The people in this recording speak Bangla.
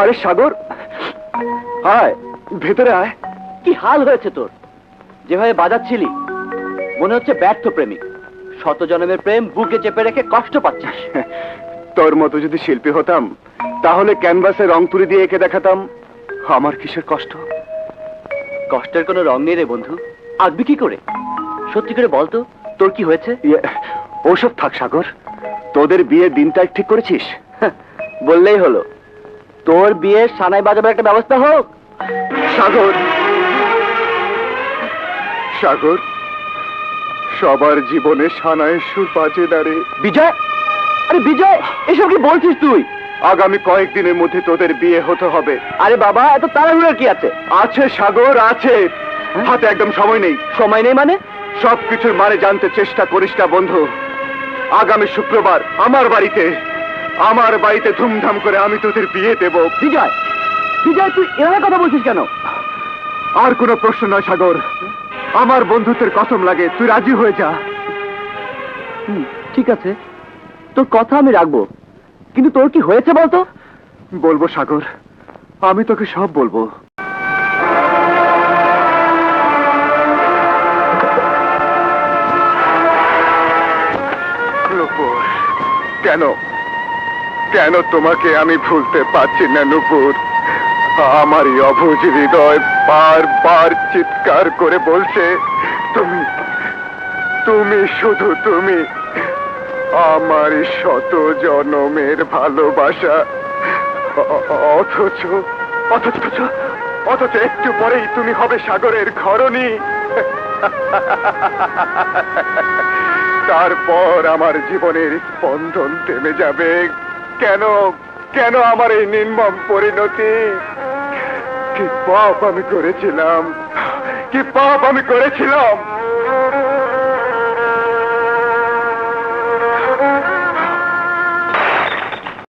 আরে সাগর আয় ভেতরে আয়। কি হাল হয়েছে তোর? যেভাবে বাজাচ্ছিলি মনে হচ্ছে ব্যর্থ প্রেমিক। শত জনমের প্রেম বুকে চেপে রেখে কষ্ট পাচ্ছিস। তোর মতো যদি শিল্পী হতাম তাহলে ক্যানভাসে রং তুলি দিয়ে এঁকে দেখাতাম। আমার কিসের কষ্ট? কষ্টের কোনো রং নেই রে বন্ধু। আঁকবি কি করে? সত্যি করে বলতো তোর কি হয়েছে? ইয়ে, ওসব থাক সাগর। তোদের বিয়ের দিনটা ঠিক করেছিস? বললেই হলো। তোর বিয়ে সানাই বাজাবার একটা ব্যবস্থা হোক। সাগর। সাগর সবার জীবনে সানায় সুর বাজে দাঁড়ে বিজয়! আরে বিজয় এসব কি বলছিস তুই? আগামী কয়েকদিনের মধ্যে তোদের বিয়ে হতে হবে। আরে বাবা এত তাড়াহুড়োর কি আছে? আছে সাগর আছে। হাতে একদম সময় নেই। সময় নেই মানে? সবকিছুর মানে জানতে চেষ্টা করিস না বন্ধু। আগামী শুক্রবার আমার বাড়িতে আমার বাড়িতে ধুমধাম করে আমি তোদের বিয়ে দেব। বিজয় বিজয় তুই এভাবে কথা বলছিস কেন? আর কোনো প্রশ্ন নয় সাগর। আমার বন্ধুত্বের কসম লাগে তুই রাজি হয়ে যা। ঠিক আছে। তোর কথা আমি রাখব। কিন্তু তোর কি হয়েছে বলতো? বলব সাগর। আমি তোকে সব বলব। কেন? কেন তোমাকে আমি ভুলতে পারছি না, নুপুর? আমার এই অবুঝ হৃদয় বারবার চিৎকার করে বলছে, তুমি তুমি শুধু তুমি আমার শত জনমের ভালোবাসা। অথচ অথচ অথচ একটু পরেই তুমি হবে সাগরের ঘরণী। তারপর আমার জীবনের স্পন্দন থেমে যাবে। কেন কেন আমার এই নির্মম পরিণতি? কি পাপ আমি করেছিলাম? কি পাপ আমি করেছিলাম?